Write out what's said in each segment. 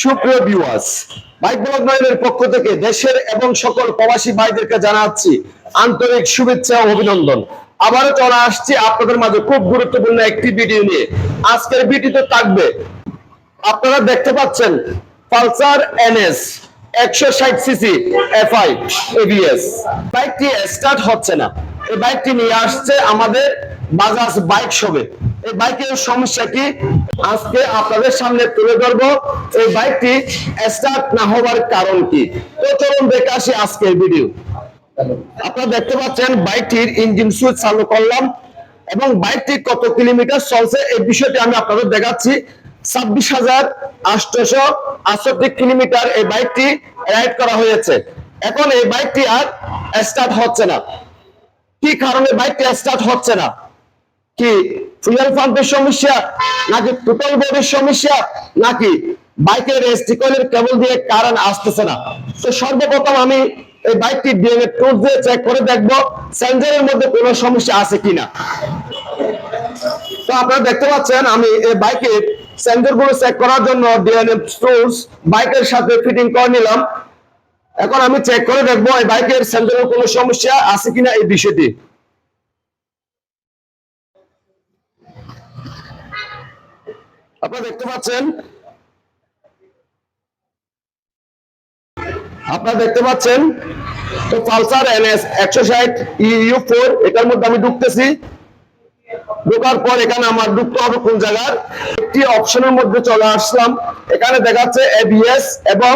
সুপ্রিয় viewers bike blog নয়নের পক্ষ থেকে দেশের এবং সকল প্রবাসী ভাইদেরকে জানাচ্ছি আন্তরিক শুভেচ্ছা ও অভিনন্দন। আবারও আসছি আপনাদের মাঝে খুব গুরুত্বপূর্ণ একটি ভিডিও নিয়ে। আজকের ভিডিওতে থাকবে, আপনারা দেখতে পাচ্ছেন পালসার এনএস একশো ষাট সিসি এফআই এবিএস বাইকটি স্টার্ট হচ্ছে না। এই বাইকটি নিয়ে আসছে আমাদের বাজাজ বাইক শপে এই বাইকের সমস্যা কি আজকে আপনাদের সামনে তুলে ধরবো। এই বাইকটি স্টার্ট না হওয়ার কারণ কি? তো চলুন দেখে আসি আজকের ভিডিও আপনারা দেখতে পাচ্ছেন বাইকটির ইঞ্জিন সুইচ চালু করলাম এবং বাইকটি কত কিলোমিটার চলছে এই বিষয়টি আমি আপনাদের দেখাচ্ছি। ছাব্বিশ হাজার আটশোশো আটষট্টি কিলোমিটার এই বাইকটি রাইড করা হয়েছে। এখন এই বাইকটি আর স্টার্ট হচ্ছে না। কি কারণে বাইকটি স্টার্ট হচ্ছে না? কি ফুয়েল পাম্পের সমস্যা, নাকি টোটাল বডির সমস্যা, নাকি বাইকের রেস্টিকলের কেবল দিয়ে কারণ আসতেছে না? তো সর্বপ্রথম আমি এই বাইকটি ডিএনএ টুল দিয়ে চেক করে দেখব সেন্সারের মধ্যে কোনো সমস্যা আছে কিনা। তো আপনারা দেখতে পাচ্ছেন, আমি এই বাইকের সেন্সরগুলো চেক করার জন্য ডিএনএ টুলস বাইকের সাথে ফিটিং করে নিলাম। এখন আমি চেক করে দেখব এই বাইকের সেন্সরের কোনো সমস্যা আছে কিনা এই বিষয়টি। আপনারা দেখতে পাচ্ছেন? আপনারা দেখতে পাচ্ছেন? তো পালসার এনএস একশো ষাট ইউ ফোর, এটার মধ্যে আমি ঢুকতেছি। ঢোকার পর এখানে আমার ঢুকতে হবে কোন জায়গার? একটি অপশনের মধ্যে চলে আসলাম। এখানে দেখাচ্ছে এবিএস এবং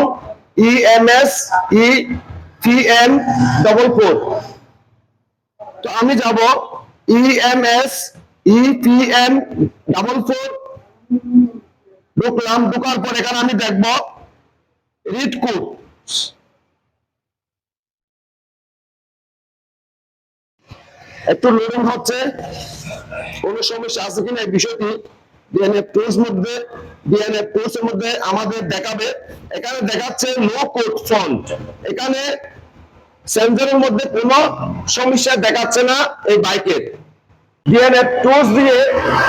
EMS E PM double four. তো আমি যাব। EMS E PM double four ঢুকলাম, ঢোকার পর এখানে আমি দেখব রিড কোড একটু লোডিং হচ্ছে। কোন সমস্যা আছে কিনা এই বিষয়টি মধ্যে এর মধ্যে আমাদের দেখাবে। এখানে দেখাচ্ছে নো কোড ফন্ট এখানে সেন্সরের মধ্যে কোনো সমস্যা দেখাচ্ছে না এই বাইকের ডিএনএ দিয়ে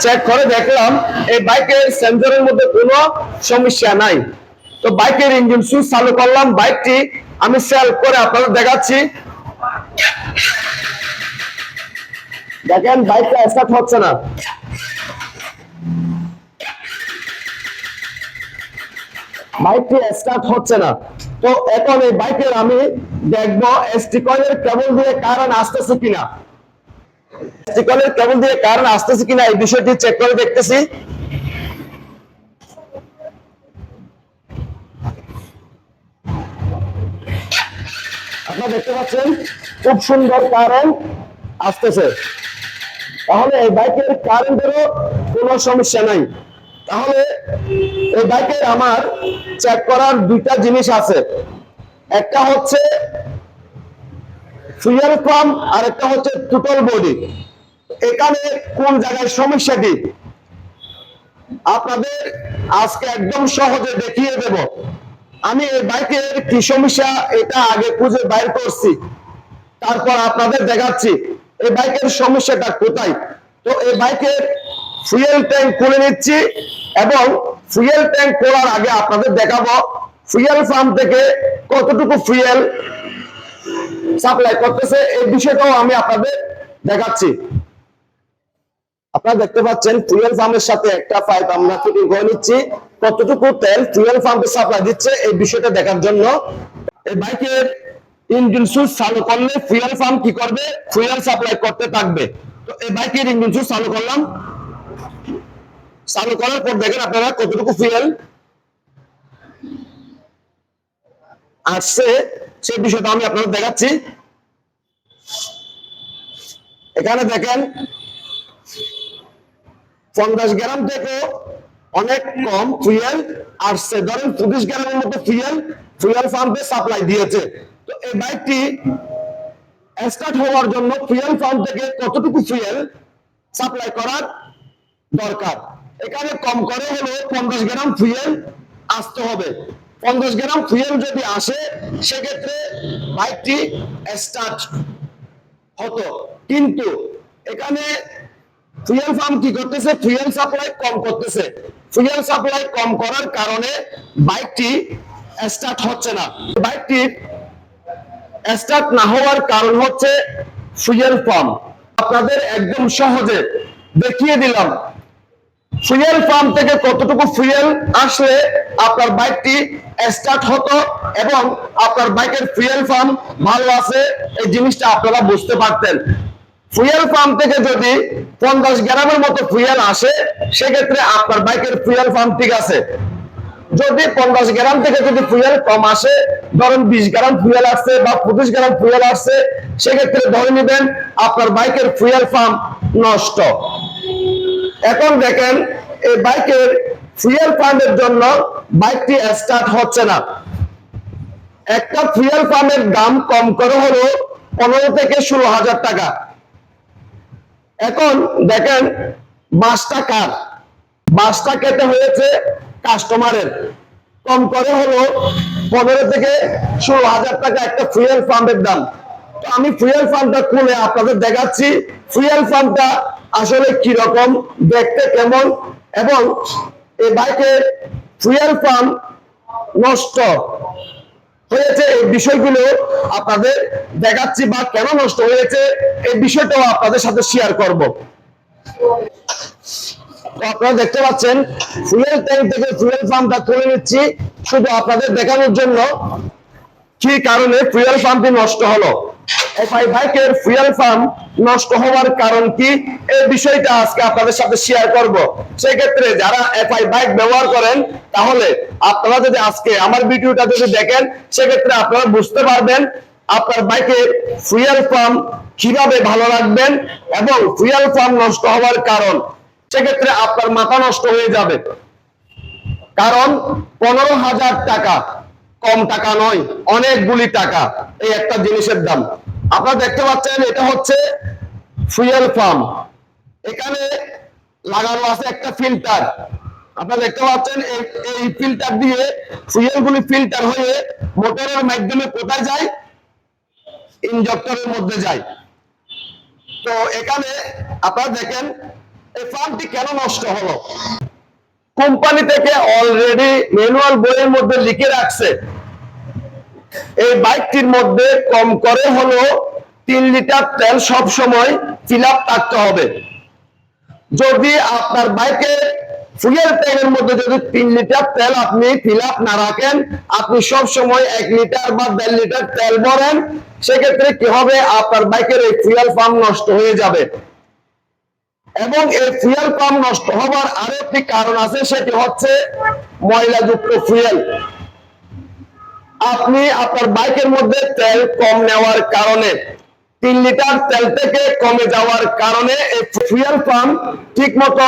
চেক করে, দেখলাম এই বাইকের সেন্সরের মধ্যে কোনো সমস্যা নাই। তো বাইকের ইঞ্জিন সুইচ চালু করলাম, বাইকটি আমি সেল করে আপনাদের দেখাচ্ছি। দেখেন, বাইকটা স্টার্ট হচ্ছে না। বাইকটি স্টার্ট হচ্ছে না। তো এখন এই বাইকের আমি দেখব এসটি কয়েলের কেবল দিয়ে কারণ আসতেছে কিনা। কয়েলের কেবল দিয়ে কারণ আসতেছে কিনা এই বিষয়টি চেক করে দেখতেছি। আপনারা দেখতে পাচ্ছেন, খুব সুন্দর কারণ আসতেছে। তাহলে এই বাইকের কারেন্টেরও কোনো সমস্যা নাই। তাহলে এই বাইকের আমার চেক করার দুইটা জিনিস আছে। একটা হচ্ছে ফুয়েল পাম্প আর একটা হচ্ছে টোটাল বডি এখানে কোন জায়গায় সমস্যাটি আপনাদের আজকে একদম সহজে দেখিয়ে দেব। আমি এই বাইকের কি সমস্যা, এটা আগে খুঁজে বাইর করছি। তারপর আপনাদের দেখাচ্ছি, এই বাইকের সমস্যাটা কোথায়? তো এই বাইকের ফুয়েল ট্যাঙ্ক খুলে নিচ্ছি এবং ফুয়েল ট্যাঙ্ক খোলার আগে আপনাদের দেখাবো ফুয়েল ফার্ম থেকে কতটুকু ফুয়েল সাপ্লাই করতেছে, এই বিষয়টাও আমি আপনাদের দেখাচ্ছি। আপনারা দেখতে পাচ্ছেন ফুয়েল পাম্পের সাথে একটা পাইপ আমরা ফিটিং করে নিচ্ছি। কতটুকু তেল ফুয়েল পাম্পে সাপ্লাই দিচ্ছে, এই বিষয়টা দেখার জন্য। এই বাইকের ইঞ্জিন সুইচ চালু করলে ফুয়েল পাম্প কি করবে? ফুয়েল সাপ্লাই করতে থাকবে। তো এই বাইকের ইঞ্জিন সুইচ চালু করলাম। চালু করার পর দেখেন আপনারা কতটুকু ফুয়েল আসছে। সেই বিষয়টা আমি আপনাদের দেখাচ্ছি। এখানে দেখেন, পঞ্চাশ গ্রাম থেকে অনেক কম ফুয়েল আসছে ধরেন পঁচিশ গ্রামের মতো ফুয়েল ফুয়েল পাম্পে সাপ্লাই দিয়েছে। তো এই বাইকটি স্টার্ট হওয়ার জন্য ফুয়েল পাম্প থেকে কতটুকু ফুয়েল সাপ্লাই করার দরকার? এখানে কম করে হলো পঞ্চাশ গ্রাম ফুয়েল আসতে হবে। পঞ্চাশ গ্রাম ফুয়েল যদি আসে, সেক্ষেত্রে বাইকটি স্টার্ট হতো। কিন্তু এখানে ফুয়েল পাম্প কি করতেছে? ফুয়েল সাপ্লাই কম করতেছে। ফুয়েল সাপ্লাই কম করার কারণে বাইকটি স্টার্ট হচ্ছে না। বাইকটি স্টার্ট না হওয়ার কারণ হচ্ছে ফুয়েল পাম্প আপনাদের একদম সহজে দেখিয়ে দিলাম। ফুয়েল পাম্প থেকে কতটুকু ফুয়েল আসলে আপনার বাইকটি স্টার্ট হতো এবং আপনার বাইকের ফুয়েল পাম্প ভালো আছে, এই জিনিসটা আপনারা বুঝতে পারতেন। ফুয়েল পাম্প থেকে যদি পঞ্চাশ গ্রামের মতো ফুয়েল আসে, সেক্ষেত্রে আপনার বাইকের ফুয়েল পাম্প ঠিক আছে। যদি পঞ্চাশ গ্রাম থেকে যদি ফুয়েল কম আসে, ধরেন বিশ গ্রাম ফুয়েল আসছে বা পঁচিশ গ্রাম ফুয়েল আসছে, সেক্ষেত্রে ধরে নেবেন আপনার বাইকের ফুয়েল পাম্প নষ্ট। এখন দেখেন, এই বাইকের ফুয়েল পাম্পের জন্য বাইকটি স্টার্ট হচ্ছে না। একটা ফুয়েল পাম্পের দাম কম করে হলো পনেরো থেকে ষোলো হাজার টাকা। এখন দেখেন, বাসটা কার? বাসটা কেটে হয়েছে কাস্টমারের কম করে হলো পনেরো থেকে ষোলো হাজার টাকা একটা ফুয়েল পাম্পের দাম। আমি ফুয়েল পাম্পটা খুলে আপনাদের দেখাচ্ছি। ফুয়েল পাম্পটা আসলে কি রকম, দেখতে কেমন, এবং এই বাইকের ফুয়েল পাম্প নষ্ট হয়েছে এই বিষয়গুলো আপনাদের দেখাচ্ছি বা কেন নষ্ট হয়েছে, এই বিষয়টাও আপনাদের সাথে শেয়ার করব। আপনারা দেখতে পাচ্ছেন ফুয়েল ট্যাঙ্ক থেকে ফুয়েল পাম্পটা তুলে নিচ্ছি, শুধু আপনাদের দেখানোর জন্য কি কারণে ফুয়েল পাম্পটি নষ্ট হলো? বাইকের ফুয়েল পাম্প নষ্ট হওয়ার কারণ কি? এই বিষয়টা আজকে আপনাদের সাথে শেয়ার করব। সেই ক্ষেত্রে যারা এফআই বাইক ব্যবহার করেন, তাহলে আপনারা যদি আজকে আমার ভিডিওটা যদি দেখেন, সেক্ষেত্রে আপনারা বুঝতে পারবেন আপনার বাইকের ফুয়েল পাম্প কীভাবে ভালো রাখবেন এবং ফুয়েল পাম্প নষ্ট হওয়ার কারণ। সেক্ষেত্রে আপনার মাথা নষ্ট হয়ে যাবে। কারণ পনেরো হাজার টাকা কম টাকা নয়, অনেকগুলি টাকা। এই একটা জিনিসের দাম। আপনারা দেখতে পাচ্ছেন, এটা হচ্ছে ফুয়েল পাম্প এখানে লাগানো আছে একটা ফিল্টার আপনারা দেখতে পাচ্ছেন, এই- ফিল্টার দিয়ে ফুয়েল গুলি ফিল্টার হয়ে মোটরের মাধ্যমে কোথায় যায়? ইনজেক্টরের মধ্যে যায়। তো এখানে আপনারা দেখেন, এই পাম্পটি কেন নষ্ট হলো? কোম্পানি থেকে অলরেডি ম্যানুয়াল বইয়ের মধ্যে লিখে রাখছে। এই বাইকটির মধ্যে কম করে হলো তিন লিটার তেল সব সময় ফিল থাকতে হবে। যদি আপনার বাইকে ফুয়েল ট্যাঙ্কের মধ্যে যদি তিন লিটার তেল আপনি ফিল না রাখেন, আপনি সব সময় এক লিটার বা দেড় লিটার তেল ভরেন, সেক্ষেত্রে কি হবে? আপনার বাইকের এই ফুয়েল পাম্প নষ্ট হয়ে যাবে। এবং এই ফুয়েল পাম্প নষ্ট হবার আরও একটি কারণ আছে, সেটি হচ্ছে ময়লাযুক্ত ফুয়েল আপনি আপনার বাইকের মধ্যে তেল কম নেওয়ার কারণে, তিন লিটার তেল থেকে কমে যাওয়ার কারণে এই ফুয়েল পাম্প ঠিক মতো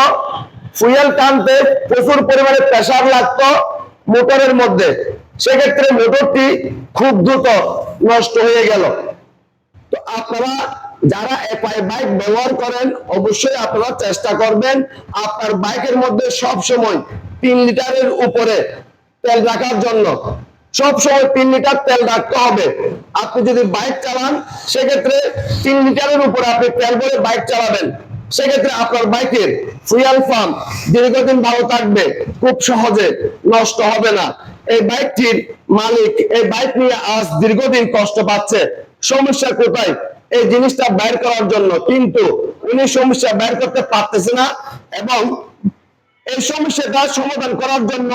ফুয়েল টানতে প্রচুর পরিমাণে প্রেসার লাগতো মোটরের মধ্যে। সেক্ষেত্রে মোটরটি খুব দ্রুত নষ্ট হয়ে গেল। তো আপনারা যারা এফআই বাইক ব্যবহার করেন, অবশ্যই আপনারা চেষ্টা করবেন আপনার বাইকের মধ্যে সব সময় তিন লিটারের উপরে তেল রাখার জন্য। সব সময় তিন লিটার তেল রাখতে হবে। আপনি যদি বাইক চালান, সেক্ষেত্রে তিন লিটারের উপরে আপনি তেল ভরে বাইক চালাবেন। সেক্ষেত্রে আপনার বাইকের ফুয়েল পাম্প দীর্ঘদিন ভালো থাকবে, খুব সহজে নষ্ট হবে না। এই বাইকটির মালিক, এই বাইক নিয়ে আজ দীর্ঘদিন কষ্ট পাচ্ছে। সমস্যা কোথায়? এই জিনিসটা বের করার জন্য। কিন্তু উনি সমস্যা বের করতে পারতেছে না এবং এই সমস্যাটা সমাধান করার জন্য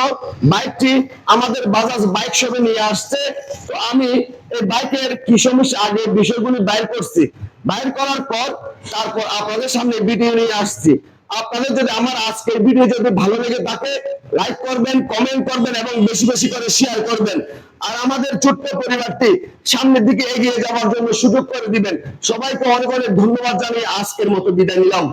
বাইকটি আমাদের বাজাজ বাইক শপে নিয়ে আসছে। তো আমি এই বাইকের কি সমস্যা? আগে বিষয়গুলি বাইর করছি। বাইর করার পর তারপর আপনাদের সামনে ভিডিও নিয়ে আসছি। আপনাদের যদি আমার আজকের ভিডিও যদি ভালো লেগে থাকে লাইক করবেন কমেন্ট করবেন এবং বেশি বেশি করে শেয়ার করবেন। আর আমাদের ছোট্ট পরিবারটি সামনের দিকে এগিয়ে যাওয়ার জন্য সুযোগ করে দিবেন। সবাইকে অনেক অনেক ধন্যবাদ জানিয়ে আজকের মতো বিদায় নিলাম।